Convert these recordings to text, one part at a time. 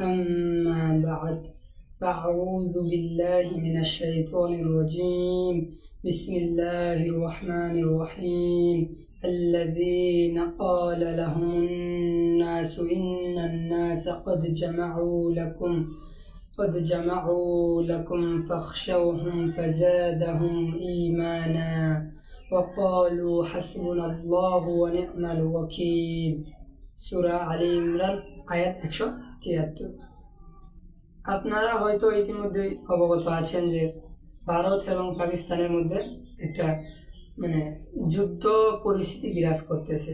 أما بعد فأعوذ بالله من الشيطان الرجيم. بسم الله الرحمن الرحيم. الذين قال لهم الناس إن الناس قد جمعوا لكم قد جمعوا لكم فاخشوهم فزادهم إيمانا. وقالوا حسبنا الله ونعم الوكيل. سورة علي عمران آيات তিয়াত্তর। আপনারা হয়তো ইতিমধ্যে অবগত আছেন যে ভারত এবং পাকিস্তানের মধ্যে একটা মানে যুদ্ধ পরিস্থিতি বিরাজ করতেছে।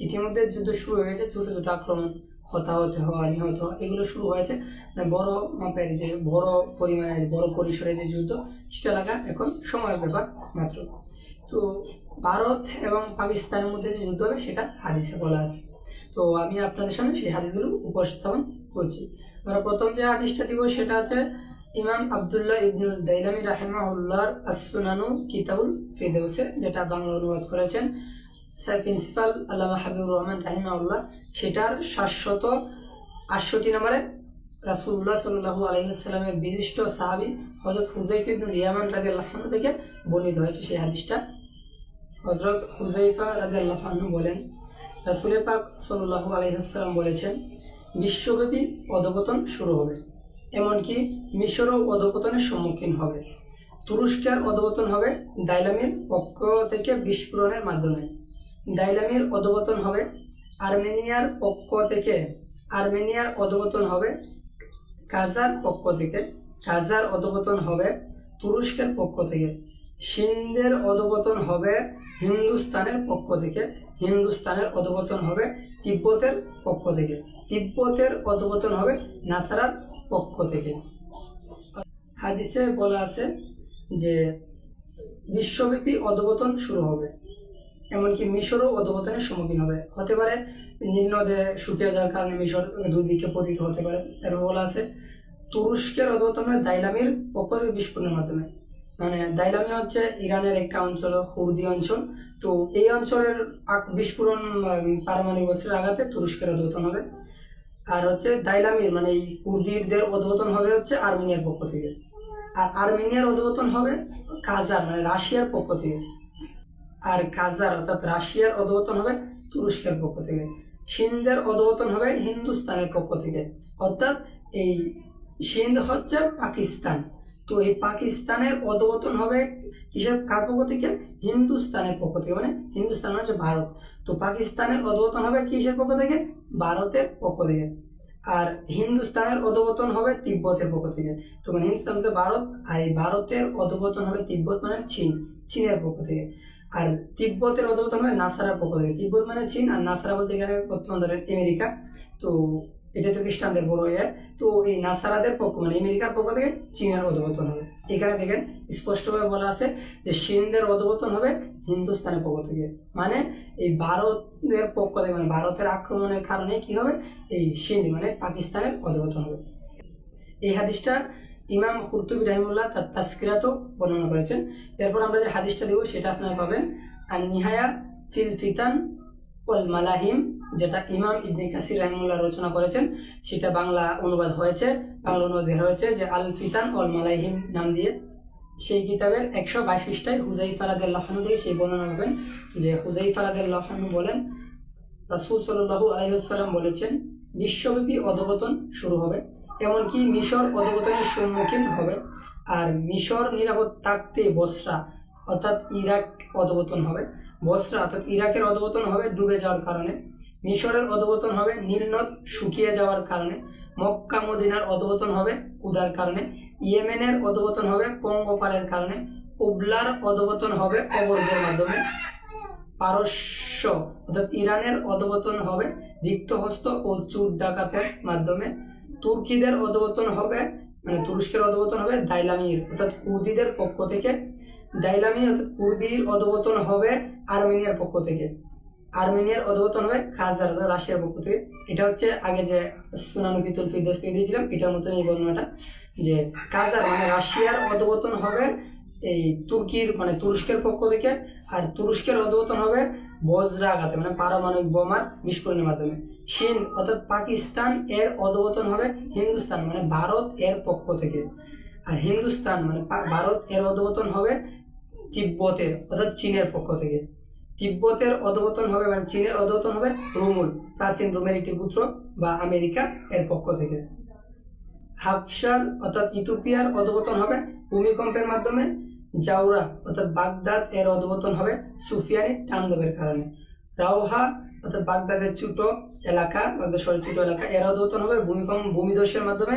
ইতিমধ্যে যুদ্ধ শুরু হয়েছে, ছোটো ছোটো আক্রমণ, হতাহত হওয়া, নিহত হওয়া, এগুলো শুরু হয়েছে। মানে বড় মাপের যে, বড় পরিমাণে বড় পরিসরে যে যুদ্ধ, সেটা লাগা এখন সময়ের ব্যাপার মাত্র। তো ভারত এবং পাকিস্তানের মধ্যে যে যুদ্ধ হবে, সেটা হাদিসে বলা আছে। তো আমি আপনাদের সামনে সেই হাদিসগুলো উপস্থাপন করছি। আমরা প্রথম যে হাদিসটা দিব সেটা আছে ইমাম আবদুল্লাহ ইবনুল দাইলামি রাহেমাউল্লাহর আসুনানু কিতাবুল ফিদেউসে যেটা বাংলা অনুবাদ করেছেন স্যার প্রিন্সিপাল আল্লামা হাবিবুর রহমান রাহিমাউল্লাহ সেটার সাতশত আটষট্টি নম্বরে রাসুল্লাহ সাল্লাহু আলহিহাস্লামের বিশিষ্ট সাহাবি হজরত হুজাইফ ইবনুল ইয়ামান রাজি আল্লাহানু থেকে বর্ণিত হয়েছে সেই হাদিসটা। হজরত হুজাইফা রাজি আল্লাহানু বলেন রাসুল পাক সাল্লাহু আলহিহাস্লাম বলেছেন, বিশ্বব্যাপী অধপতন শুরু হবে, এমনকি মিশরও অধপতনের সম্মুখীন হবে। তুরস্কের অধপতন হবে দাইলামির পক্ষ থেকে বিস্ফোরণের মাধ্যমে। দাইলামির অধপতন হবে আর্মেনিয়ার পক্ষ থেকে। আর্মেনিয়ার অধপতন হবে কাজার পক্ষ থেকে। কাজার অধপতন হবে তুরস্কের পক্ষ থেকে। সিন্ধের অধপতন হবে হিন্দুস্তানের পক্ষ থেকে। হিন্দুস্তানের অধপতন হবে তিব্বতের পক্ষ থেকে। তিব্বতের অধপতন হবে নাসারার পক্ষ থেকে। হাদিসে বলা আছে যে, বিশ্বব্যাপী অধপতন শুরু হবে। এমনকি মিশরও অধপতনের সম্মুখীন হবে। হতে পারে নীল নদে শুকিয়ে যাওয়ার কারণে মিশর দুর্ভিক্ষে পতিত হতে পারে। এরপর বলা আছে, তুরস্কের অধপতন হবে দাইলামির পক্ষ থেকে বিস্ফোরণের মাধ্যমে। মানে দাইলামি হচ্ছে ইরানের একটা অঞ্চল হৌদি অঞ্চল। তো এই অঞ্চলের বিস্ফোরণ পারমাণবিক অস্ত্রের আঘাতে তুরস্কের অধপতন হবে। আর হচ্ছে দাইলামির মানে এই কুর্দিদের অধপতন হবে হচ্ছে আর্মেনিয়ার পক্ষ থেকে। আর আর্মেনিয়ার অধপতন হবে কাজার মানে রাশিয়ার পক্ষ থেকে। আর কাজার অর্থাৎ রাশিয়ার অধপতন হবে তুরস্কের পক্ষ থেকে। সিন্ধের অধপতন হবে হিন্দুস্তানের পক্ষ থেকে। অর্থাৎ এই সিন্ধ হচ্ছে পাকিস্তান। তো এই পাকিস্তানের অধপতন হবে কিসের, কার পক্ষ থেকে? হিন্দুস্তানের পক্ষ থেকে মানে হিন্দুস্তান মানে হচ্ছে ভারত। তো পাকিস্তানের অধপতন হবে কিসের পক্ষ থেকে? ভারতের পক্ষ থেকে। আর হিন্দুস্তানের অধপতন হবে তিব্বতের পক্ষ থেকে। তো মানে হিন্দুস্তান হচ্ছে ভারত, আর এই ভারতের অধপতন হবে তিব্বত মানে চীন, চীনের পক্ষ থেকে। আর তিব্বতের অধপতন হবে নাসারার পক্ষ থেকে। তিব্বত মানে চীন, আর নাসারা বলতে গেলে বর্তমান ধরেন আমেরিকা। তো এটা তো খ্রিস্টানদের বড় ইয়ে। তো এই নাসারাদের পক্ষ মানে আমেরিকার পক্ষ থেকে চীনের অধপতন হবে। এখানে দেখেন স্পষ্টভাবে বলা আছে যে সিন্ধের অধপতন হবে হিন্দুস্তানের পক্ষ থেকে। মানে এই ভারতের পক্ষ থেকে মানে ভারতের আক্রমণের কারণে কি হবে? এই সিন্ধ মানে পাকিস্তানের অধপতন হবে। এই হাদিসটা ইমাম খুরতুবি রহিমুল্লাহ তার তাস্কিরাতও বর্ণনা করেছেন। এরপর আমরা যে হাদিসটা দেবো, সেটা আপনারা পাবেন। আর নিহায়া ফিল ফিতান ওয়াল মালাহিম যেটা ইমাম ইবনে কাসির রহিমুল্লাহ রচনা করেছেন, সেটা বাংলা অনুবাদ হয়েছে, বাংলা অনুবাদ বের হয়েছে যে আল ফিতান ওয়াল মালাহিম নাম দিয়ে সেই কিতাবের একশো বাইশ পৃষ্ঠায় হুজাই ফারাদুল্লাহানু থেকে সেই বর্ণনা পাবেন যে হুজাই ফারাদুল্লাহানু বলেন, রাসুল সাল্লাহু আলাইসাল্লাম বলেছেন, বিশ্বব্যাপী অধপতন শুরু হবে, এমনকি মিশর অধপতনের সম্মুখীন হবে, আর মিশর নিরাপদ থাকতে বসরা অর্থাৎ ইরাক অধপতন হবে। বসরা অর্থাৎ ইরাকের অধপতন হবে ডুবে যাওয়ার কারণে, মিশরের অধপতন হবে নীলনদ শুকিয়ে যাওয়ার কারণে, মক্কা, মদিনার অধপতন হবে কুদার কারণে, ইয়েমেনের অধপতন হবে পঙ্গপালের কারণে, উবলার অধপতন হবে অবরোধের মাধ্যমে, পারস্য, অর্থাৎ ইরানের অধপতন হবে রিক্তহস্ত ও চুর ডাকাতের মাধ্যমে, তুর্কিদের অধবতন হবে মানে তুরস্কের অধবতন হবে দাইলামির, অর্থাৎ কুর্দিদের পক্ষ থেকে দাইলামি অর্থাৎ কুর্দির অধবতন হবে আর্মেনিয়ার পক্ষ থেকে। আর্মেনিয়ার অধবতন হবে খাজার অর্থাৎ রাশিয়ার পক্ষ থেকে। এটা হচ্ছে আগে যে সুনানুকিতুল ফিরদোস থেকে দিয়েছিলাম, এটার মতন এই বর্ণনাটা, যে কাজার মানে রাশিয়ার অধবতন হবে এই তুর্কির মানে তুরস্কের পক্ষ থেকে, আর তুরস্কের অধবতন হবে বজ্রাঘাতে মানে পারমাণবিক বোমার বিস্ফোরণের মাধ্যমে। চীন অর্থাৎ পাকিস্তান এর অধবতন হবে হিন্দুস্তান মানে ভারত এর পক্ষ থেকে। আর হিন্দুস্তান মানে ভারত এর অধবতন হবে তিব্বতের, অর্থাৎ চীনের পক্ষ থেকে। তিব্বতের অধবতন হবে মানে চীনের অধবতন হবে রুমুল, প্রাচীন রোমের একটি পুত্র বা আমেরিকা এর পক্ষ থেকে। হাফসার অর্থাৎ ইথিওপিয়ার অধবতন হবে ভূমিকম্পের মাধ্যমে। জাউরা, অর্থাৎ বাগদাদ এর অধবতন হবে সুফিয়ানি তাণ্ডবের কারণে। রাউহা অর্থাৎ বাগদাদের ছোট এলাকা বাগদাদ শহরের ছোট এলাকা, এর অধবতন হবে ভূমিকম্প, ভূমিধসের মাধ্যমে।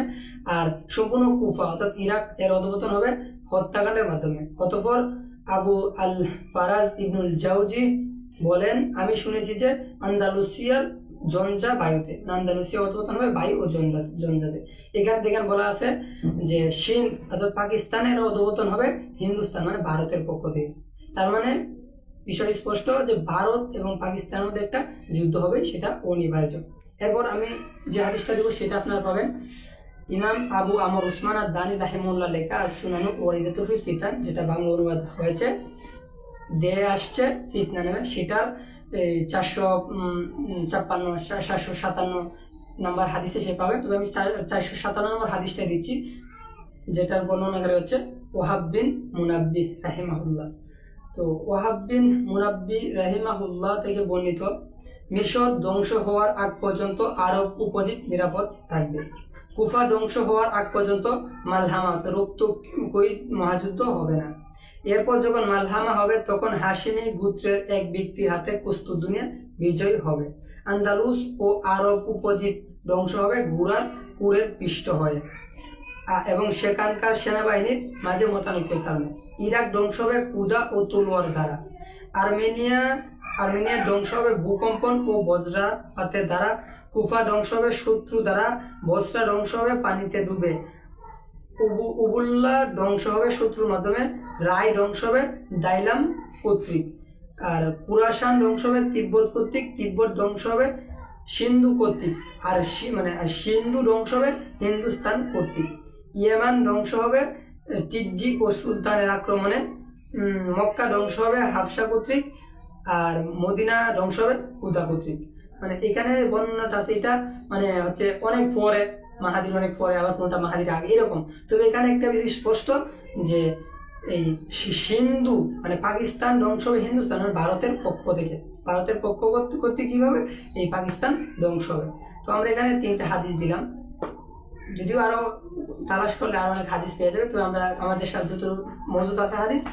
আর সম্পূর্ণ কুফা, অর্থাৎ ইরাক এর অধবতন হবে হত্যাকাণ্ডের মাধ্যমে। অতঃপর আবু আল ফারাজ ইবনুল জাউজি বলেন, আমি শুনেছি যে আন্দালুসিয়ার জঞ্জা বায়ুতে আন্দালুসিয়া অধবতন হবে বায়ু ও জঞ্জা, জঞ্জাতে। এখানে দেখেন বলা আছে যে চীন অর্থাৎ পাকিস্তানের অধবতন হবে হিন্দুস্তান মানে ভারতের পক্ষ থেকে। তার মানে বিষয়টি স্পষ্ট যে ভারত এবং পাকিস্তানের মধ্যে একটা যুদ্ধ হবে, সেটা অনিবার্য। এরপর আমি যে হাদিসটা দেবো, সেটা আপনারা পাবেন। ইমাম আবু আমর উসমান আর দানি রাহিমুল্লাহ লেখা আর সুনানু ওয়ারিদাতুফি ফিতান, যেটা বাংলা অনুবাদ হয়েছে। দেহে আসছে ফিতনা নামে, সেটার এই চারশো ছাপ্পান্ন সাতশো সাতান্ন নাম্বার হাদিসে সে পাবে। তবে আমি চারশো সাতান্ন নম্বর হাদিসটা দিচ্ছি, যেটার বর্ণনাকারী হচ্ছে ওহাব বিন মুনাব্বি রাহিমাহুল্লাহ। তো ওহাব বিন মুনাব্বি রাহিমাহুল্লাহ থেকে বর্ণিত মিশর ধ্বংস হওয়ার আগ পর্যন্ত আরব উপদ্বীপ নিরাপদ থাকবে। কুফা ধ্বংস হওয়ার আগ পর্যন্ত মালহামা রক্ত কই মহাযুদ্ধ হবে না। এরপর যখন মালহামা হবে, তখন হাসিমি গোত্রের এক ব্যক্তির হাতে কুস্তুর দুনিয়া বিজয় হবে। আন্দালুস ও আরব উপদ্বীপ ধ্বংস হবে ঘোড়ার কুরের পৃষ্ঠ হয়ে। এবং সেখানকার সেনাবাহিনীর মাঝে মতানৈক্যের কারণে। ইরাক ধ্বংস হবে কুদা ও তলোয়ার দ্বারা। আর্মেনিয়া আর্মেনিয়া ধ্বংস হবে ভূকম্পন ও বজ্রাপাতের দ্বারা। কুফা ধ্বংস হবে, শত্রু দ্বারা বজ্রা ধ্বংস হবে, পানিতে ডুবে। উবু উবুল্লা ধ্বংস হবে শত্রুর মাধ্যমে, রায় ধ্বংস হবে দাইলাম কর্তৃক। আর কুরাসান ধ্বংস হবে তিব্বত কর্তৃক, তিব্বত ধ্বংস হবে সিন্ধু কর্তৃক। আর মানে সিন্ধু ধ্বংস হবে হিন্দুস্তান কর্তৃক। ইয়েমান ধ্বংস হবে টিড্ডি ও সুলতানের আক্রমণে। মক্কা ধ্বংস হবে হাফসা কর্তৃক, আর মদিনা ধ্বংস হবে উদা কর্তৃক। মানে এখানে বর্ণনাটা আছে এটা মানে হচ্ছে অনেক পরে, মাহাদির অনেক পরে, আবার কোনটা মাহাদির আগে, এরকম। তবে এখানে একটা বেশি স্পষ্ট যে এই সিন্ধু মানে পাকিস্তান ধ্বংস হবে হিন্দুস্তান মানে ভারতের পক্ষ থেকে। ভারতের পক্ষ করতে করতে কী হবে? এই পাকিস্তান ধ্বংস হবে। তো আমরা এখানে তিনটা হাদিস দিলাম। যদিও আরও তালাশ করলে আরও অনেক হাদিস পেয়ে যাবে, তো আমরা আমাদের সাথে যত মজুদ আছে হাদিস,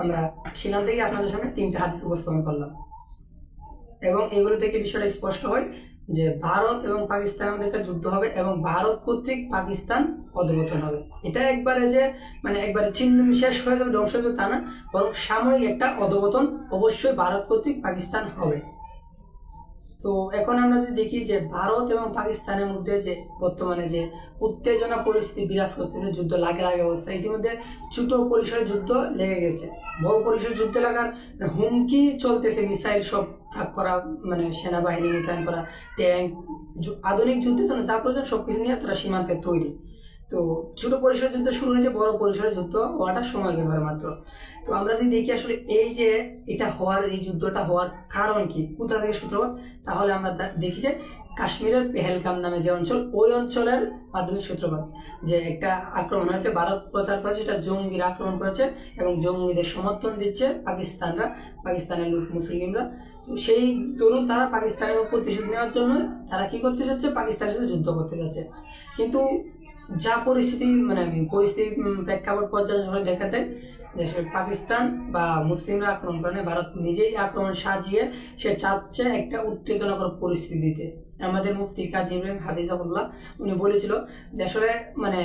আমরা সেখান থেকে আপনাদের সামনে তিনটা হাদিস উপস্থাপন করলাম। এবং এগুলো থেকে বিষয়টা স্পষ্ট হয় যে ভারত এবং পাকিস্তানের মধ্যে একটা যুদ্ধ হবে এবং ভারত কর্তৃক পাকিস্তান অধবতন হবে। এটা একবারে যে মানে একবারে ছিন্ন শেষ হয়ে যাবে, ধ্বংস যাবে তা না, বরং সাময়িক একটা অধবতন অবশ্যই ভারত কর্তৃক পাকিস্তান হবে। তো এখন আমরা যদি দেখি যে ভারত এবং পাকিস্তানের মধ্যে যে বর্তমানে যে উত্তেজনা পরিস্থিতি বিরাজ করতেছে, যুদ্ধ লাগে লাগে অবস্থা, ইতিমধ্যে ছোট পরিসরে যুদ্ধ লেগে গেছে। বড় পরিসরে যুদ্ধ লাগার হুমকি চলতেছে, মিসাইল সব ত্যাগ করা মানে সেনাবাহিনী মোতায়েন করা, ট্যাঙ্ক আধুনিক যুদ্ধের জন্য যা প্রয়োজন সব কিছু নিয়ে তারা সীমান্তে তৈরি। তো ছোট পরিসরে যুদ্ধ শুরু হয়েছে, বড় পরিসরে যুদ্ধ হওয়াটা সময় ব্যাপার মাত্র। তো আমরা যদি দেখি আসলে এই যে এটা হওয়ার, এই যুদ্ধটা হওয়ার কারণ কি, কোথা থেকে সূত্রপাত, তাহলে আমরা দেখি যে কাশ্মীরের পেহেলগাম নামে যে অঞ্চল, ওই অঞ্চলের মাধ্যমে সূত্রপাত। যে একটা আক্রমণ হয়েছে, ভারত প্রচার করেছে, এটা জঙ্গিরা আক্রমণ করেছে এবং জঙ্গিদের সমর্থন দিচ্ছে পাকিস্তানরা, পাকিস্তানের লোক মুসলিমরা। সেই তরুণ তারা পাকিস্তানের প্রতিশোধ নেওয়ার জন্য তারা কি করতে চাচ্ছে পাকিস্তানের সাথে যুদ্ধ করতে যাচ্ছে। কিন্তু যা পরিস্থিতি মানে পরিস্থিতি প্রেক্ষাপট পর্যালোচনা দেখা যায় যে সে পাকিস্তান বা মুসলিমরা আক্রমণ করে ভারত নিজেই আক্রমণ সাজিয়ে সে চাচ্ছে একটা উত্তেজনাকর পরিস্থিতি দিতে আমাদের মুফতি কাজী ইব্রাহিম হাফিজাহুল্লাহ, উনি বলেছিল যে আসলে মানে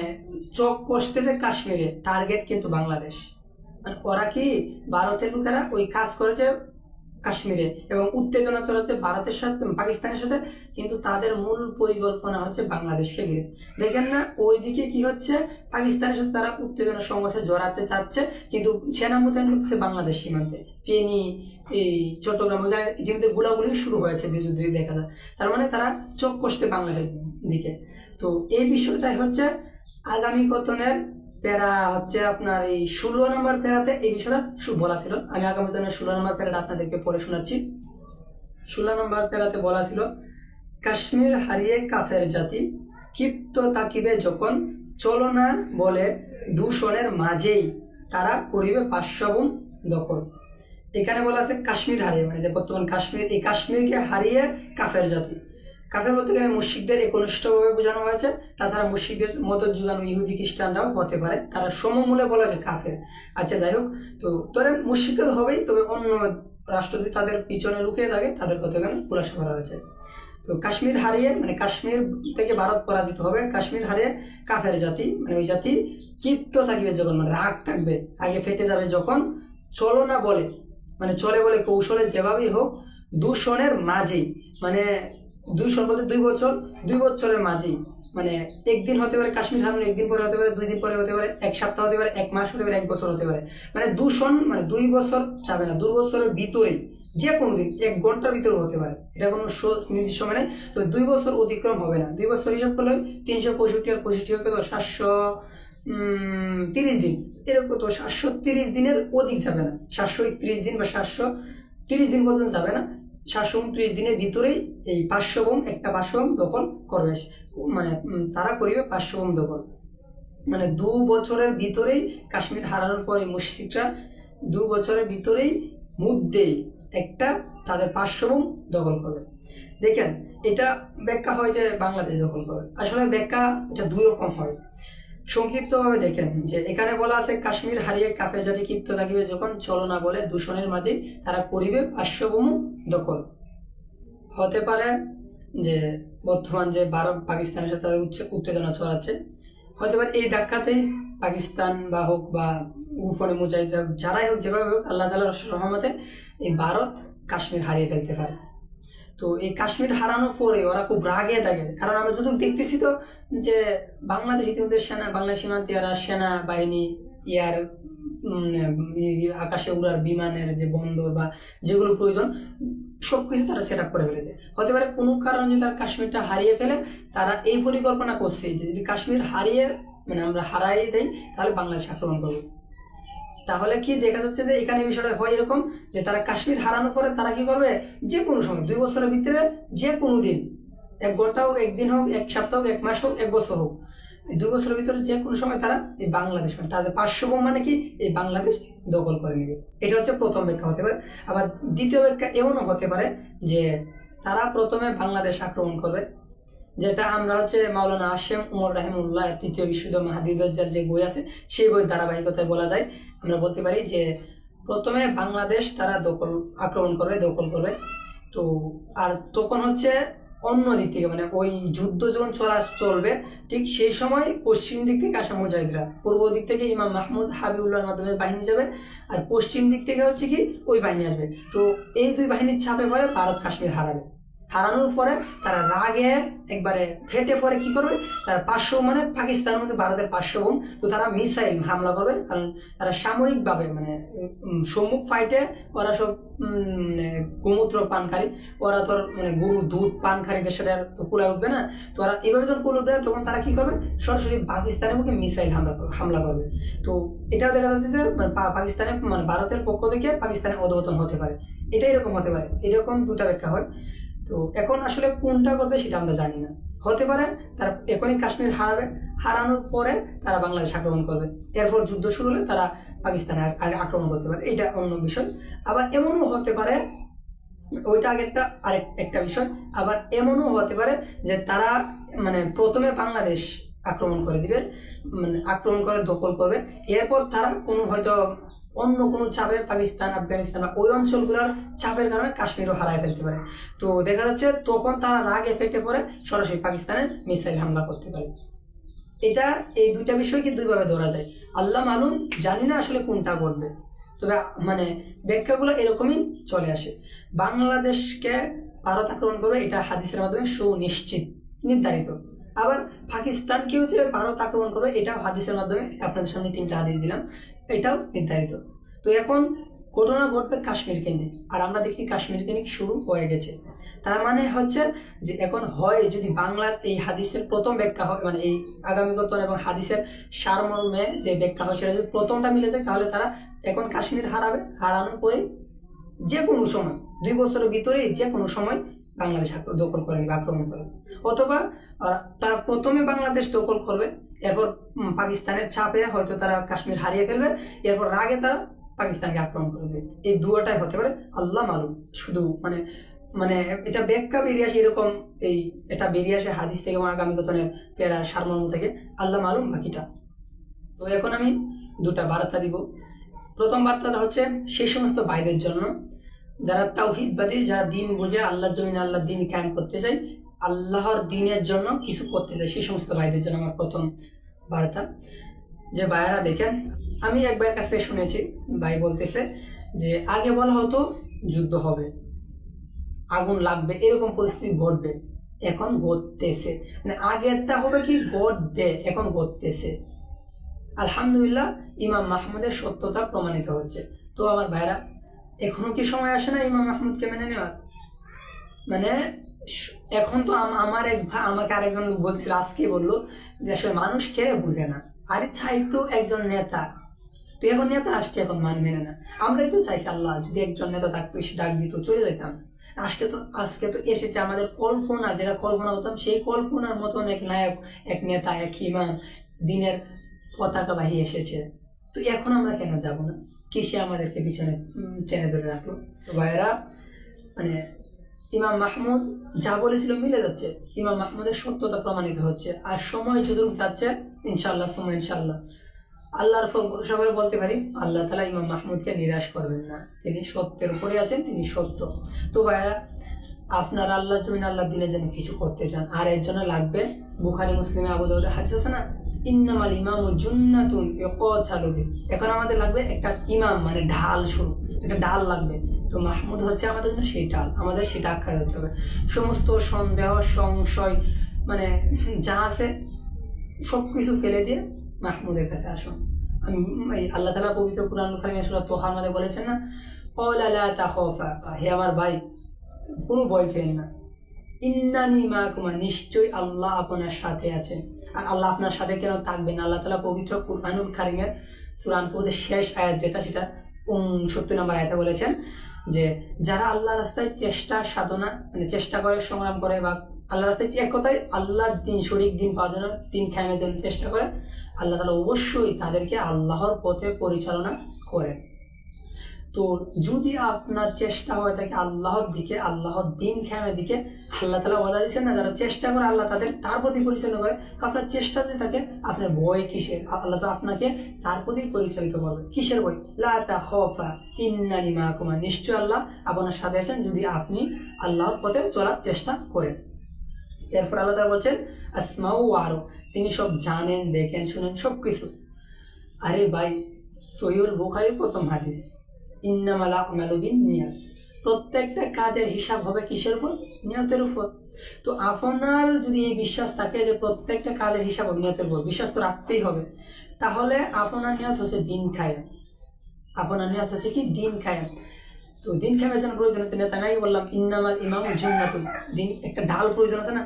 চোখ কষতেছে কাশ্মীরে টার্গেট কিন্তু বাংলাদেশ। মানে ওরা কি ভারতের লোকেরা ওই কাজ করেছে কাশ্মীরে এবং উত্তেজনা চলাচ্ছে ভারতের সাথে পাকিস্তানের সাথে, কিন্তু তাদের মূল পরিকল্পনা হচ্ছে বাংলাদেশকে ঘিরে। দেখেন না, ওইদিকে কি হচ্ছে? পাকিস্তানের সাথে তারা উত্তেজনা সংঘর্ষে জড়াতে চাচ্ছে, কিন্তু সেনা মোতায়েন করতেছে বাংলাদেশ সীমান্তে। ফেনী এই চট্টগ্রাম ইতিমধ্যে গোলাগুলি শুরু হয়েছে যদি দেখা যায়। তার মানে তারা চোখ কষতে বাংলাদেশের দিকে। তো এই বিষয়টাই হচ্ছে আগামী কতনের প্যারা হচ্ছে আপনার এই ষোলো নম্বর প্যারাতে এই বিষয়টা বলা ছিল। আমি আগামী দিনের ষোলো নম্বর প্যারাটা আপনাদেরকে পড়ে শোনাচ্ছি। ষোলো নম্বর প্যারাতে বলা ছিল, কাশ্মীর হারিয়ে কাফের জাতি ক্ষিপ্ত তাকিবে যখন চলো না বলে দূষণের মাঝেই তারা করিবে পাশ্চাবন দখল। এখানে বলা আছে কাশ্মীর হারিয়ে মানে যে বর্তমান কাশ্মীর, এই কাশ্মীরকে হারিয়ে কাফের জাতি। কাফের বলতে গেলে মুশিকদের একনিষ্ঠভাবে বোঝানো হয়েছে, তাছাড়া মুশিকদের মতো যুগানো ইহুদি খ্রিস্টানরাও হতে পারে, তারা সমমূলে বলা যায় কাফের। আচ্ছা যাই হোক, তো তোরা মুশিকরা তো হবেই, তবে অন্য রাষ্ট্র যদি তাদের পিছনে লুকিয়ে থাকে, তাদের কথা এখানে খুলাসা করা হয়েছে। তো কাশ্মীর হারিয়ে মানে কাশ্মীর থেকে ভারত পরাজিত হবে, কাশ্মীর হারিয়ে কাফের জাতি মানে ওই জাতি ক্ষিপ্ত থাকবে যখন মানে রাগ থাকবে, আগে ফেটে যাবে যখন, চলো না বলে। মানে চলে বলে কৌশলে যেভাবেই হোক দূষণের মাঝেই মানে দূষণ বলতে দুই বছর, দুই বছরের মাঝেই মানে একদিন হতে পারে কাশ্মীর হারানো একদিন পরে হতে পারে, দুই দিন পরে হতে পারে, এক সপ্তাহ হতে পারে, এক মাস হতে পারে, এক বছর হতে পারে। মানে দূষণ মানে দুই বছর যাবে না, দুই বছরের ভিতরেই, যে কোনো দিন, এক ঘণ্টার ভিতরে হতে পারে। এটা কোনো নির্দিষ্ট মানে তো দুই বছর অতিক্রম হবে না। দুই বছর হিসাব করলে তিনশো পঁয়ষট্টি আর পঁয়ষট্টি হবে তো সাতশো তিরিশ দিন। এরকম তো সাতশো তিরিশ দিনের অধিক যাবে না। সাতশো একত্রিশ দিন বা সাতশো তিরিশ দিন পর্যন্ত যাবে না। সাতশো উনত্রিশ দিনের ভিতরেই এই পাঁচশো বোম একটা পাঁচশো বোম দখল করবে। মানে তারা করিবে পাঁচশো বোম দখল। মানে দু বছরের ভিতরেই কাশ্মীর হারানোর পরে মুশরিকরা দু বছরের ভিতরেই মধ্যেই একটা তাদের পাঁচশো বোম দখল করবে। দেখেন, এটা ব্যাখ্যা হয় যে বাংলাদেশ দখল করবে। আসলে ব্যাখ্যা এটা দুই রকম হয়। সংক্ষিপ্তভাবে দেখেন যে এখানে বলা আছে, কাশ্মীর হারিয়ে কাফে জাতি ক্ষিপ্ত থাকিবে যখন চলো না বলে দূষণের মাঝে তারা করিবে পার্শ্বভূম দখল। হতে পারে যে বর্তমান যে ভারত পাকিস্তানের সাথে তাদের উত্তেজনা ছড়াচ্ছে। হতে পারে এই ধাক্কাতেই পাকিস্তান বা হোক বা উফনে মুজাহিদরা যারাই হোক, যেভাবে হোক, আল্লাহ তালার রহমতে এই ভারত কাশ্মীর হারিয়ে ফেলতে পারে। তো এই কাশ্মীর হারানোর পরে ওরা খুব রাগে থাকে। কারণ আমরা যতটুকু দেখতেছি তো যে বাংলাদেশ ইতিমধ্যে সেনা বাংলা সীমান্তে এরা সেনা বাহিনী এয়ার আকাশে উড়ার বিমানের যে বন্দর বা যেগুলো প্রয়োজন সব কিছু তারা সেট আপ করে ফেলেছে। হতে পারে কোনো কারণে যদি তারা কাশ্মীরটা হারিয়ে ফেলে, তারা এই পরিকল্পনা করছে যে যদি কাশ্মীর হারিয়ে মানে আমরা হারাই দেই, তাহলে বাংলাদেশ আক্রমণ করবে। তাহলে কি দেখা যাচ্ছে যে এখানে বিষয়টা হয় এরকম যে তারা কাশ্মীর হারানোর পরে তারা কি করবে? যে কোনো সময়, দুই বছরের ভিতরে যে কোনো দিন, এক ঘণ্টা হোক একদিন হোক, এক সপ্তাহ হোক, এক মাস হোক, এক বছর হোক দুই বছরের ভিতরে যে কোনো সময় তারা এই বাংলাদেশ মানে তাদের পার্শ্ব মানে কি? এই বাংলাদেশ দখল করে নেবে। এটা হচ্ছে প্রথম ব্যাখ্যা হতে পারে। আবার দ্বিতীয় ব্যাখ্যা এমনও হতে পারে যে তারা প্রথমে বাংলাদেশ আক্রমণ করবে। যেটা আমরা হচ্ছে মাওলানা আশেম উমর রাহিমুল্লাহ তৃতীয় বিশুদ্ধ মাহাদিদার যে বই আছে, সেই বই ধারাবাহিকতায় বলা যায়। আমরা বলতে পারি যে প্রথমে বাংলাদেশ তারা দখল, আক্রমণ করবে, দখল করবে। তো আর তখন হচ্ছে অন্য দিক থেকে মানে ওই যুদ্ধ যখন চলা চলবে, ঠিক সেই সময় পশ্চিম দিক থেকে আসা মুজাহিদরা। পূর্ব দিক থেকে ইমাম মাহমুদ হাবিবুল্লাহর মাধ্যমে বাহিনী যাবে, আর পশ্চিম দিক থেকে হচ্ছে কি ওই বাহিনী আসবে। তো এই দুই বাহিনীর চাপে পরে ভারত কাশ্মীর হারাবে। হারানোর পরে তারা রাগে একবারে ফেটে পরে কি করবে? তারা পাঁচশো মানে পাকিস্তানের মধ্যে ভারতের পাঁচশো বোম। তো তারা মিসাইল হামলা করবে। কারণ তারা সামরিকভাবে মানে সম্মুখ ফাইটে ওরা সব গোমূত্র পানকারী ওরা তোর মানে গরু, দুধ পানকারীদের সাথে তো কুলায় উঠবে না। তো ওরা এভাবে যখন কুলে উঠবে, তখন তারা কি করবে? সরাসরি পাকিস্তানের মুখে মিসাইল হামলা হামলা করবে। তো এটাও দেখা যাচ্ছে যে মানে পাকিস্তানের মানে ভারতের পক্ষ থেকে পাকিস্তানের অধবতন হতে পারে। এটা এরকম হতে পারে। এরকম দুটা ব্যাখ্যা হয়। তো এখন আসলে কোনটা করবে সেটা আমরা জানি না। হতে পারে তারা এখনই কাশ্মীর হারাবে, হারানোর পরে তারা বাংলাদেশ আক্রমণ করবে। এরপর যুদ্ধ শুরু হলে তারা পাকিস্তানে আক্রমণ করতে পারে এটা অন্য বিষয়। আবার এমনও হতে পারে, ওইটা আগেরটা আরেক একটা বিষয়। আবার এমনও হতে পারে যে তারা মানে প্রথমে বাংলাদেশ আক্রমণ করে দিবে মানে আক্রমণ করে দখল করবে। এরপর তারা কোনো হয়তো অন্য কোনো চাপে পাকিস্তান, আফগানিস্তান ওই অঞ্চলগুলোর চাপের কারণে কাশ্মীরও হারায় ফেলতে পারে। তো দেখা যাচ্ছে তখন তারা রাগ এফেক্টে পরে সরাসরি পাকিস্তানের মিসাইল হামলা করতে পারে। এটা, এই দুইটা বিষয়কে দুইভাবে ধরা যায়। আল্লাহ মালুম জানি না আসলে কোনটা ঘটবে। তবে মানে ব্যাখ্যাগুলো এরকমই চলে আসে। বাংলাদেশকে ভারত আক্রমণ করবে এটা হাদিসের মাধ্যমে সুনিশ্চিত, নির্ধারিত। আবার পাকিস্তানকেও যে ভারত আক্রমণ করবে এটা হাদিসের মাধ্যমে আপনাদের সামনে তিনটা হাদিস দিলাম। এটাও নির্ধারিত। তো এখন ঘটনা ঘটবে কাশ্মীর কেন্দ্রিক। আর আমরা দেখছি কাশ্মীর কেন্দ্রিক শুরু হয়ে গেছে। তার মানে হচ্ছে যে এখন হয় যদি বাংলার এই হাদিসের প্রথম ব্যাখ্যা হয় মানে এই আগামীগত এবং হাদিসের সারমর্মে যে ব্যাখ্যা হয়, সেটা যদি প্রথমটা মিলে যায়, তাহলে তারা এখন কাশ্মীর হারাবে, হারানোর পরে যে কোনো সময়, দুই বছরের ভিতরেই যে কোনো সময় বাংলাদেশ দখল করে নেবে, আক্রমণ করবে অথবা তারা প্রথমে বাংলাদেশ দখল করবে এরপর পাকিস্তানের চাপে হয়তো তারা কাশ্মীর হারিয়ে ফেলবে, এরপর রাগে তারা পাকিস্তানকে আক্রমণ করবে। এই দুয়াটাই হতে পারে, আল্লাহ মালুম। শুধু মানে মানে এটা ব্যাখ্যা বেরিয়ে আসে এরকম এই, এটা বেরিয়ে আসে হাদিস থেকে এবং আগামী গতনের পেয়ারার সারমর্ম থেকে। আল্লাহ মালুম বাকিটা। তো এখন আমি দুটা বার্তা দিব। প্রথম বার্তাটা হচ্ছে, সেই সমস্ত ভাইদের জন্য যারা তাওহিদবাদী যারা দিন বুঝে আল্লাহর জমিনে আল্লাহর দিন কায়েম করতে চায় আল্লাহর দিনের জন্য কিছু করতে চাই, সেই সমস্ত ভাইদের জন্য আমার প্রথম বার্তা। যে ভাইয়েরা দেখেন, আমি এক ভাইয়ের কাছ থেকে শুনেছি, ভাই বলতেছে যে আগে বলা হতো যুদ্ধ হবে, আগুন লাগবে, এরকম পরিস্থিতি ঘটবে, এখন ঘটতেছে। মানে আগেরটা হবে কি ঘটবে, এখন ঘটতেছে। আলহামদুলিল্লাহ, ইমাম মাহমুদের সত্যতা প্রমাণিত হচ্ছে। তো আমার ভাইরা এখনও কি সময় আসে না ইমাম মাহমুদকে মেনে নেওয়ার? মানে এখন তো আম- আমার এক ভাই আমাকে আরেকজন লোক বলছিল, আজকে বলল যে আসলে মানুষ কে বুঝে না। আরে চাই তো একজন নেতা। তো এখন নেতা আসছে, এখন মান মেনে না। আমরাই তো চাইছি আল্লাহ যদি একজন নেতা থাকতো, এসে ডাক দিত, চলে যেতাম। আজকে তো আজকে তো এসেছে আমাদের কল্পনা, যেটা কল্পনা হতাম সেই কল্পনার মতন এক নায়ক, এক নেতা, এক ইমাম দিনের পতাকাবাহী এসেছে। তো এখন আমরা কেন যাব না? কিসে আমাদেরকে পিছনে টেনে ধরে রাখল? ভাইয়েরা মানে ইমাম মাহমুদ যা বলেছিল মিলে যাচ্ছে। ইমাম মাহমুদের সত্যতা প্রমাণিত হচ্ছে। আর সময় যদুক যাচ্ছে ইনশাল্লাহ সময় ইনশাল্লাহ আল্লাহর ফল ভরসা করে বলতে পারি, আল্লাহ তালা ইমাম মাহমুদকে নিরাশ করবেন না। তিনি সত্যের উপরে আছেন, তিনি সত্য। তো ভাইয়া, আপনার আল্লাহ জমিন আল্লাহ দিনের জন্য কিছু করতে চান। আর এর জন্য লাগবে, বুখারি, মুসলিমে, আবু দাউদের হাদিস আছে না? ইন্নামাল ইমামু জুন্নাতুন এখন আমাদের লাগবে একটা ইমাম মানে ঢাল শুরু। একটা ঢাল লাগবে। তো মাহমুদ হচ্ছে আমাদের জন্য সেই ঢাল আমাদের সেটা আখ্যা দিতে হবে। সমস্ত সন্দেহ, সংশয় মানে যা আছে সব কিছু ফেলে দিয়ে মাহমুদের কাছে আসুন। আমি আল্লাহ তালা পবিত্র কারিমে সূরা তোহার মধ্যে বলেছেন না ক্বালা লা তাখাফা হে আমার ভাই, কোনো ভয় পেন না। ইন্নানি মাকুমা নিশ্চয়ই আল্লাহ আপনার সাথে আছেন। আর আল্লাহ আপনার সাথে কেন থাকবেন আল্লাহ তালা পবিত্র কুরআনুল কারিমের সুরান কুদের শেষ আয়াত যেটা, সেটা সত্তর নম্বর আয়াতে বলেছেন যে যারা আল্লাহ রাস্তায় চেষ্টা, সাধনা মানে চেষ্টা করে, সংগ্রাম করে বা আল্লাহ রাস্তায় এক কথায় আল্লাহর দিন, শরিক দিন পাওয়ার দিন খায়ামের জন্য চেষ্টা করে, আল্লাহ তালা অবশ্যই তাদেরকে আল্লাহর পথে পরিচালনা করেন। তো যদি আপনার চেষ্টা হয় থাকে আল্লাহর দিকে, আল্লাহর দিন খায়ামের দিকে, আল্লাহ তালা ওয়াদা দিচ্ছেন না, যারা চেষ্টা করে আল্লাহ তাদের তার প্রতি পরিচালনা করে আপনার চেষ্টা যদি থাকে, আপনার ভয় কিসের? আল্লাহ তো আপনাকে তার প্রতি পরিচালিত করবে। কিসের বই লা তাখাফা ইন্নানি মাকুমা নিশ্চয় আল্লাহ আপনার সাথে আছেন যদি আপনি আল্লাহর পথে চলার চেষ্টা করেন। এরপর আল্লাহ তাআলা বলছেন, আসমাউ আরও তিনি সব জানেন, দেখেন, শুনেন সব কিছু আরে ভাই, সৈয়ুল বুখারির প্রথম হাদিস। ইন্নামালা নিয়াত। প্রত্যেকটা কাজের হিসাব হবে কিসের উপর? নিয়তের উপর। তো আপনার যদি এই বিশ্বাস থাকে যে প্রত্যেকটা কাজের হিসাব নিয়তের উপর, বিশ্বাস তো রাখতেই হবে। তাহলে আপনার নিয়ত হচ্ছে দিন খায়। আপনার নিয়ত হচ্ছে কি? দিন খায়। তো দিন খামের জন্য প্রয়োজন হচ্ছে নেতা আমি বললাম ইন্নামাল ইমাম জুন্নাতুন দিন একটা ঢাল প্রয়োজন আছে না?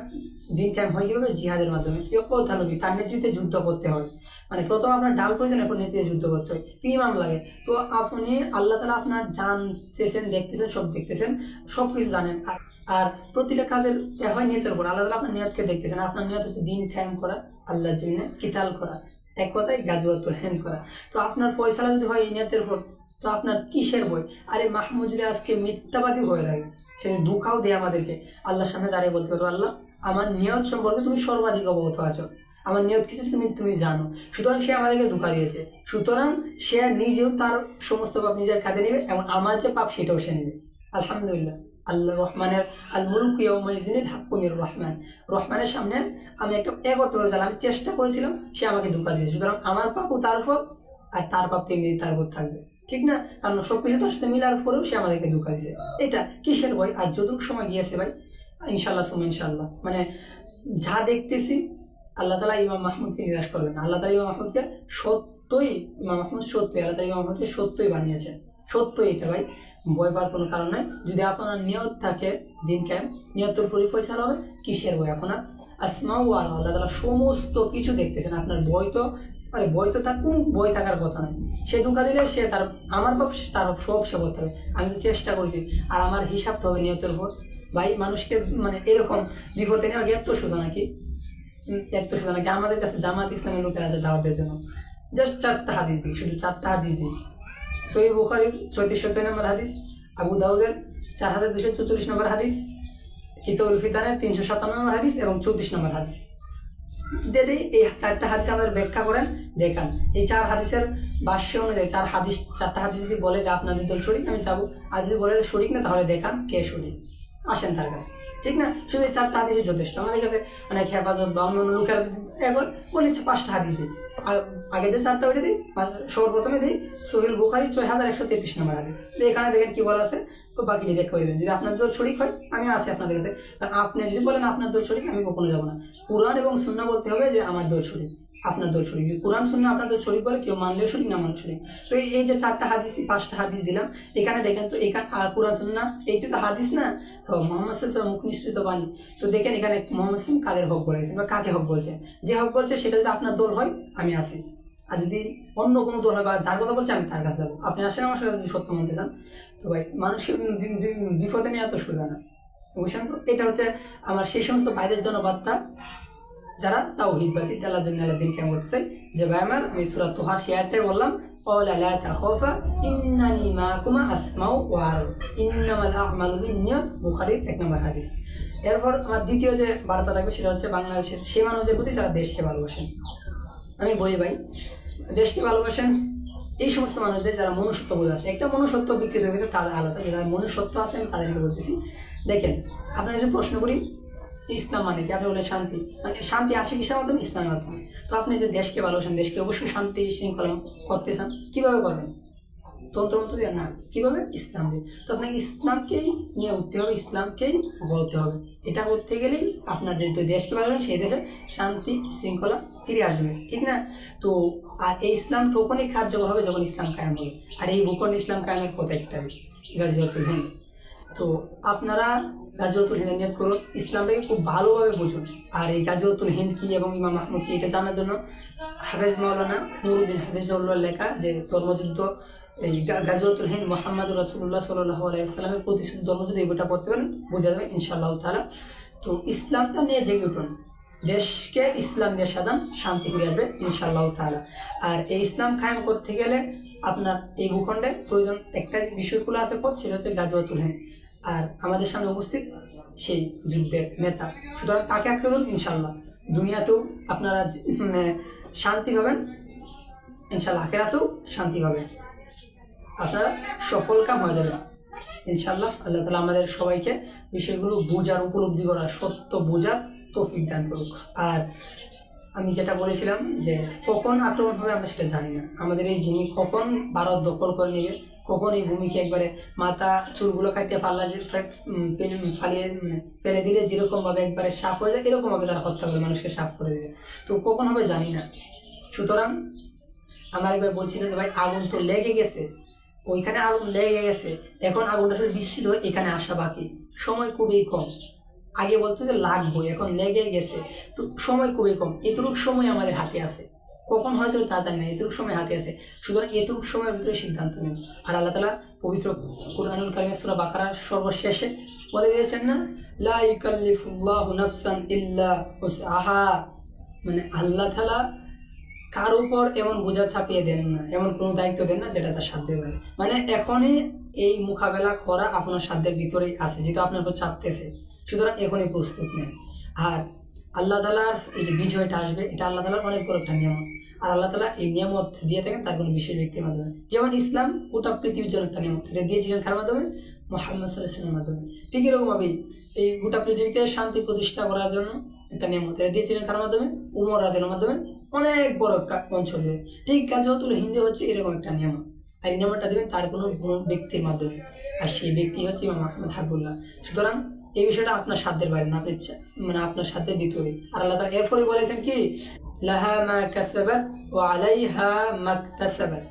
দিন ক্যাম্প হয় কীভাবে? জিহাদের মাধ্যমে। কথা নবী তার নেতৃত্বে যুদ্ধ করতে হয়। মানে প্রথম আপনার ডাল প্রয়োজন, এরপর নেতৃত্বে যুদ্ধ করতে হয়। তো ইমাম লাগে? তো আপনি, আল্লাহ তালা আপনার জানতেছেন দেখতেছেন, সব দেখতেছেন সব কিছু জানেন। আর আর প্রতিটা কাজের হয় নিয়তের উপর। আল্লাহ তালা আপনার নিয়তকে দেখতেছেন। আপনার নিয়ত হচ্ছে দিন কায়েম করা আল্লাহ জন্য কিতাল করা। এক কথায় গাজুয়াতুল হেন্দ করা। তো আপনার ফয়সালা যদি হয় এই নিয়তের উপর তো আপনার কিসের বই? আরে মাহমুদ যদি আজকে মিথ্যাবাদী হয়ে থাকে। সে দুঃখাও দেয় আমাদেরকে। আল্লাহর সামনে দাঁড়িয়ে বলতে পারব, আল্লাহ, আমার নিয়ত সম্পর্কে তুমি সর্বাধিক অবগত আছো। আমার নিয়ত কিছু তুমি তুমি জানো। সুতরাং সে আমাদেরকে ধোকা দিয়েছে। সুতরাং সে নিজেও তার সমস্ত পাপ নিজের খাতে নেবে এবং আমার যে পাপ সেটাও সে নেবে। আলহামদুলিল্লাহ। আল্লাহ রহমানের আল মুলক ইয়ৌমাইজিনের হাক্কুমির রহমান। রহমানের সামনে আমি একটা একত্র জাল, আমি চেষ্টা করেছিলাম, সে আমাকে ধোকা দিয়েছে। সুতরাং আমার পাপও তার উপর, আর তার পাপ তেমনি তার উপর থাকবে। ঠিক না? কারণ সব কিছু তার সাথে মিলার পরেও সে আমাদেরকে ধোকা দিছে। এটা কিসের ভয়? আর যতটুকু সময় গিয়েছে ভাই ইনশাল্লাহ সুম ইনশাল্লাহ মানে যা দেখতেছি, আল্লাহ তালা ইমাম মাহমুদকে নিরাশ করবেন না। আল্লাহ তালা ইমাম মাহমুদকে সত্যই, ইমাম মাহমুদ সত্যই, আল্লাহ তালা ইমাম মাহমুদকে সত্যই বানিয়েছেন। সত্যই এটা ভাই। ভয় পাওয়ার কোনো কারণ নাই। যদি আপনার নিয়ত থাকে দিন ক্যাম নিয়তের উপরই ফয়সালা হবে, কিসের ভয়? আপনার আসমাউ আল্লাহ আল্লাহ তালা সমস্ত কিছু দেখতেছেন। আপনার ভয় তো আরে বই তো তার কোন ভয় থাকার কথা নয়। সে ধোকা দিলে সে তার, আমার বাপ তার সব সে করতে হবে। আমি তো চেষ্টা করেছি, আর আমার হিসাব তো হবে নিয়তের উপর। ভাই, মানুষকে মানে এরকম বিপদে নেওয়া গিয়ে এত সোজা নাকি? এত সোজা নাকি? আমাদের কাছে জামাত ইসলামের লোকের আছে দাওয়াতের জন্য। জাস্ট চারটা হাদিস দিই, শুধু চারটা হাদিস দিই। সহি বুখারির চৌত্রিশশো ছয় নম্বর হাদিস, আবু দাউদের চার হাজার দুশো চৌচল্লিশ নম্বর হাদিস, কিতাবুল ফিতানের তিনশো সাতান্ন নম্বর হাদিস এবং চৌত্রিশ নম্বর হাদিস। দিয়ে এই চারটা হাদিস আমাদের ব্যাখ্যা করেন, দেখান। এই চার হাদিসের ভাষ্য অনুযায়ী, চার হাদিস, চারটা হাদিস যদি বলে যে আপনাদের দল শরিক, আমি যাব আর যদি বলে শরিক না, তাহলে দেখান কে শরিক। আসেন তার কাছে। ঠিক না? শুধু এই চারটা হাদিসই যথেষ্ট। আমাদের কাছে অনেক হেফাজত বা অন্য অন্য লোকেরা যদি এখন বলি পাঁচটা হাদিস দিই। আগে যে চারটা ওইটা দিই সর্বপ্রথমে দিই সোহেল বুখারি ছয় হাজার একশো তেত্রিশ নম্বর হাদিস। এখানে দেখেন কি বলা আছে? তো বাকিটি দেখে হইবেন যদি আপনার দল শরিক হয়, আমি আছি আপনাদের কাছে। কারণ আপনি যদি বলেন আপনার দল শরিক, আমি কখনো যাব না। কোরআন এবং সুন্না বলতে হবে যে, আমার দল শরিক, আপনার দল শরিক। কোরআন সুন্না আপনার দল শরিক বলে, কেউ মানলেও শরিক, না মানলেও শরিক। তো এই- এই যে চারটা হাদিস পাঁচটা হাদিস দিলাম, এখানে দেখেন তো, এখানে আর কোরআন সুন্না এইটা তো হাদিস না? তো মোহাম্মদ সাল্লাম মুখ নিঃসৃত বাণী। তো দেখেন এখানে মোহাম্মদ সিং কাদের হক বলেছেন বা কাকে হক বলছে? যে হক বলছে, সেটা যদি আপনার দল হয়, আমি আসি আর যদি অন্য কোনো দল হয় বা যার কথা বলছে আমি তার কাছে যাবো আপনি আসেন আমার সাথে যদি সত্য মানতে চান তো ভাই মানুষকে বি- বি- বিপদে নেওয়া তো সোজা না বুঝছেন তো এটা হচ্ছে আমার সেই সমস্ত ভাইদের জন্য বার্তা যারা তাও হিদবাতি তাল্লাহ জন্য আল্লাহ দিন কেমন করতেছে যে ভাই আমার আমি সুরাত তোহার শেয়ারটাই বললাম قال لا تخافا إنني معكما أسمع وأرى إنما الأعمال بالنيات বুখারীর এক নম্বর হাদিস এরপর আমার দ্বিতীয় যে বার্তা থাকবে সেটা হচ্ছে বাংলাদেশের সেই মানুষদের প্রতি যারা দেশকে ভালোবাসেন আমি বলি ভাই দেশকে ভালোবাসেন? এই সমস্ত মানুষদের যারা মনুষ্যত্ব বোধ আছে একটা মনুষ্যত্ব বিকৃত হয়ে গেছে তাদের আলাদা। যারা মনুষ্যত্ব আছে, আমি তাদেরকে বলতেছি। দেখেন আপনার যদি প্রশ্ন করি, ইসলাম মানে কি? আপনি বলেন শান্তি। মানে শান্তি আসে কিসের মাধ্যমে? ইসলামের মাধ্যমে। তো আপনি যে দেশকে ভালোবাসেন, দেশকে অবশ্যই শান্তি শৃঙ্খলা করতে চান, কীভাবে করবেন? তন্ত্রমন্ত্র দিয়ে? না, কীভাবে? ইসলাম দিয়ে। তো আপনাকে ইসলামকেই নিয়ে উঠতে হবে, ইসলামকেই বলতে হবে। এটা করতে গেলেই আপনার যেহেতু দেশকে ভালোবাসেন, সেই দেশে শান্তি শৃঙ্খলা ফিরে আসবে। ঠিক না? তো আর এই ইসলাম তখনই কার্যকর হবে যখন ইসলাম কায়েম হবে। আর এই ভূখণ্ড ইসলাম কায়েমের পথ একটাই গাজিয়াতুল হিন্দ। তো আপনারা গাজিয়াতুল হিন্দ নিয়ত করুন, ইসলামটাকে খুব ভালোভাবে বুঝুন। আর এই গাজিয়াতুল হিন্দ কি এবং ইমাম মাহমুদ কি এটা জানার জন্য হাফেজ মাওলানা নুরুদ্দিন হাফিজউল্লাহ লেখা যে ধর্মযুদ্ধ, এই গাজিয়াতুল হিন্দ মোহাম্মদ রসুল্লাহ সাল্লাহ আলাইসালামের প্রতিশোধ ধর্মযুদ্ধ, এই বইটা পড়তে পারেন, বোঝা যাবে ইনশাআল্লাহ তালা তো ইসলামটা নিয়ে জেগে উঠুন। দেশকে ইসলাম দিয়ে সাজান, শান্তি ফিরে আসবে ইনশাআল্লাহ তালা আর এই ইসলাম কায়েম করতে গেলে আপনার এই ভূখণ্ডে প্রয়োজন একটা বিষয়গুলো আছে পথ, সেটা হচ্ছে গাজওয়াতুল হিন্দ। আর আমাদের সামনে উপস্থিত সেই যুদ্ধের নেতা। সুতরাং তাকে আঁকড়ে ধরুন ইনশাল্লাহ দুনিয়াতেও আপনারা শান্তি পাবেন ইনশাল্লাহ আখেরাতেও শান্তি পাবেন। আপনারা সফল কাম হয়ে যাবেন ইনশাল্লাহ আল্লাহ তালা আমাদের সবাইকে বিষয়গুলো বোঝার, উপলব্ধি করার, সত্য বোঝার তৌফিক দান করুক। আর আমি যেটা বলেছিলাম যে কখন আক্রমণ হবে আমরা সেটা জানি না। আমাদের এই ভূমি কখন ভারত দখল করে নেবে, কখন এই ভূমিকে একবারে মাথা চুলগুলো কাটিয়ে ফাল্লা ফালিয়ে মানে ফেলে দিলে যেরকম ভাবে একবারে সাফ হয়ে যায় এরকম ভাবে তারা হত্যা করে, মানুষকে সাফ করে দেবে। তো কখন হবে জানি না। সুতরাং আমার একবার বলছিল যে ভাই, আগুন তো লেগে গেছে। ওইখানে আগুন লেগে গেছে। এখন আগুনটা শুধু বিস্তৃত, এখানে আসা বাকি। সময় খুবই কম। আগে বলতো যে লাগবো এখন লেগে গেছে। তো সময় খুবই কম। এতটুক সময় আমাদের হাতে আছে। কখন হয়তো তা জানি না, এতটুক সময় হাতে আছে। সুতরাং এতটুক সময়ের ভিতরে সিদ্ধান্ত নেন। আর আল্লাহ তালা পবিত্র কুরআনুল কারিমের সূরা সর্বশেষে বলে দিয়েছেন না, লা নাফসান ইল্লা মানে আল্লাহ তালা কার উপর এমন বোঝা ছাপিয়ে দেন না, এমন কোনো দায়িত্ব দেন না যেটা তার সাধ্যে পারে। মানে এখনই এই মোকাবেলা করা আপনার সাধ্যের ভিতরেই আছে, যেটা আপনার উপর চাপতেছে। সুতরাং এখনই প্রস্তুত নেন আর আল্লাহ তালার এই যে বিজয়টা আসবে, এটা আল্লাহ তালার অনেক বড় একটা নিয়ামত। আর আল্লাহ তালা এই নিয়ামত দিয়ে থাকেন তার কোনো বিশেষ ব্যক্তির মাধ্যমে। যেমন ইসলাম গোটা পৃথিবীর জন্য একটা নিয়ামত। এটা দিয়েছিলেন কার মাধ্যমে? মোহাম্মদ সাল্লাহামের মাধ্যমে। ঠিক এরকমভাবেই এই গোটা পৃথিবীতে শান্তি প্রতিষ্ঠা করার জন্য একটা নিয়ামত। এটা দিয়েছিলেন কার মাধ্যমে? উমর রাদের মাধ্যমে। অনেক বড় অঞ্চল ঠিক গাজওয়াতুল হিন্দি হচ্ছে এরকম একটা নিয়ামত। আর এই নম্বরটা দেবেন তার কোনো কোনো ব্যক্তির মাধ্যমে। আর সেই ব্যক্তি হচ্ছে ইমাম আহমদ হাবুল্লাহ সুতরাং এই বিষয়টা আপনার সাধ্যের বাইরে না মানে আপনার সাধ্যের ভিতরে আর আল্লাহ তাআলা এরপরে বলেছেন কি? লাহা মা মাকতাসাবাত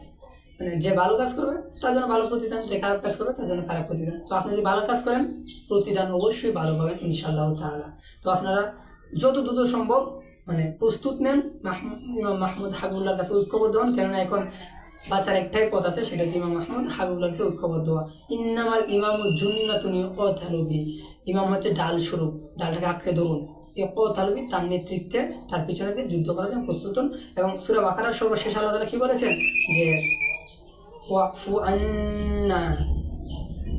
মানে যে ভালো কাজ করবে, তার জন্য ভালো প্রতিদান, যে খারাপ কাজ করবে, তার জন্য খারাপ প্রতিদান। তো আপনি যদি ভালো কাজ করেন, প্রতিদান অবশ্যই ভালো পাবেন ইনশাআল্লাহ তাআলা। তো আপনারা যত দ্রুত সম্ভব মানে প্রস্তুত নেন। মাহমুদ মাহমুদ হাবিবুল্লাহর কাছে ঐক্যবদ্ধ হন। কেননা এখন বাচ্চার একটাই পথ আছে, সেটা হচ্ছে ইমাম মাহমুদ হাবিবুল্লাহর কাছে ঐক্যবদ্ধ হওয়া। ইন্নামাল ইমামু জুন্নাতুনি অথালবি ইমাম হচ্ছে ডাল স্বরূপ, ডালটাকে আঁকড়ে ধরুন। অথালবি তার নেতৃত্বে, তার পিছনে দিয়ে যুদ্ধ করার জন্য প্রস্তুত হন। এবং সুরা বাকারার সর্বশেষ আল্লাহ তাআলা কি বলেছেন? যে, ওয়াকফু আন্না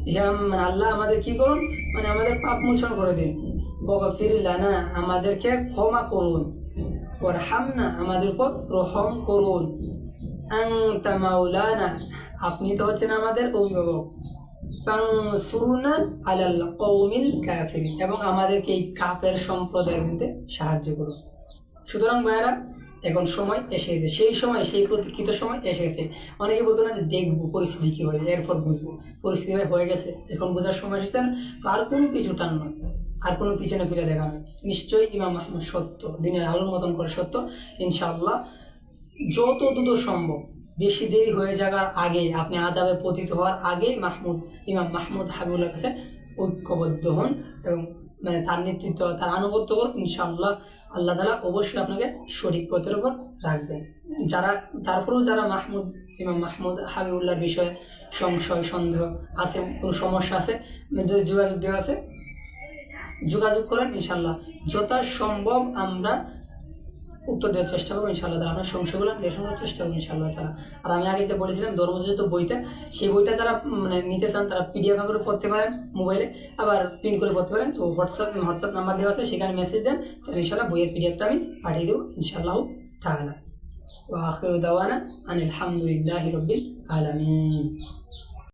ইহা মানে আল্লাহ আমাদের কি করুন? মানে আমাদের পাপ মোচন করে দিন। ওগফির লানা, আমাদেরকে ক্ষমা করুন। ওরহামনা আমাদের উপর রহম করুন। আপনি তো হচ্ছেন আমাদের অভিভাবক। এবং আমাদেরকে এই কাফের সম্প্রদায়ের বিরুদ্ধে সাহায্য করুন। সুতরাং ভাইয়ারা, এখন সময় এসে গেছে। সেই সময়, সেই প্রতীক্ষিত সময় এসে গেছে। অনেকে বলতো না যে দেখব পরিস্থিতি কি হয়, এরপর বুঝব। পরিস্থিতি ভাই হয়ে গেছে, এখন বোঝার সময় এসেছে। না তো আর কোনো পিছু টান নয়, আর কোনো পিছনে ফিরে দেখা নয়। নিশ্চয়ই ইমাম মাহমুদ সত্য, দিনের আলোর মতন করে সত্য। ইনশাআল্লাহ যত দ্রুত সম্ভব। বেশি দেরি হয়ে যাওয়ার আগে আপনি আজাবে পতিত হওয়ার আগেই মাহমুদ, ইমাম মাহমুদ হাবিবুল্লাহ কাছে ঐক্যবদ্ধ হন এবং মানে তার নেতৃত্ব, তার আনুগত্য করুন, ইনশাআল্লাহ আল্লাহ তালা অবশ্যই আপনাকে সঠিক পথের উপর রাখবেন। যারা, তারপরেও যারা মাহমুদ, ইমাম মাহমুদ হাবিবুল্লাহর বিষয়ে সংশয়, সন্দেহ আছে কোনো সমস্যা আছে যোগাযোগ দেওয়া আছে। যোগাযোগ করেন ইনশাল্লাহ যথাসম্ভব আমরা উত্তর দেওয়ার চেষ্টা করবো ইনশাল্লাহ তারা আপনার সংশয়গুলো নিরসন করার চেষ্টা করবো ইনশাল্লাহ তারা আর আমি আগে যে বলেছিলাম ধর্মযুদ্ধ বইটা সেই বইটা যারা মানে নিতে চান তারা পিডিএফ করে পড়তে পারেন মোবাইলে আবার প্রিন্ট করে পড়তে পারেন তো হোয়াটসঅ্যাপ হোয়াটসঅ্যাপ নাম্বার দেওয়া আছে সেখানে মেসেজ দেন তাহলে ইনশাল্লাহ বইয়ের পিডিএফটা আমি পাঠিয়ে দেবো ইনশাল্লাহ তাহলে وآخر دعوانا أن الحمد لله رب العالمين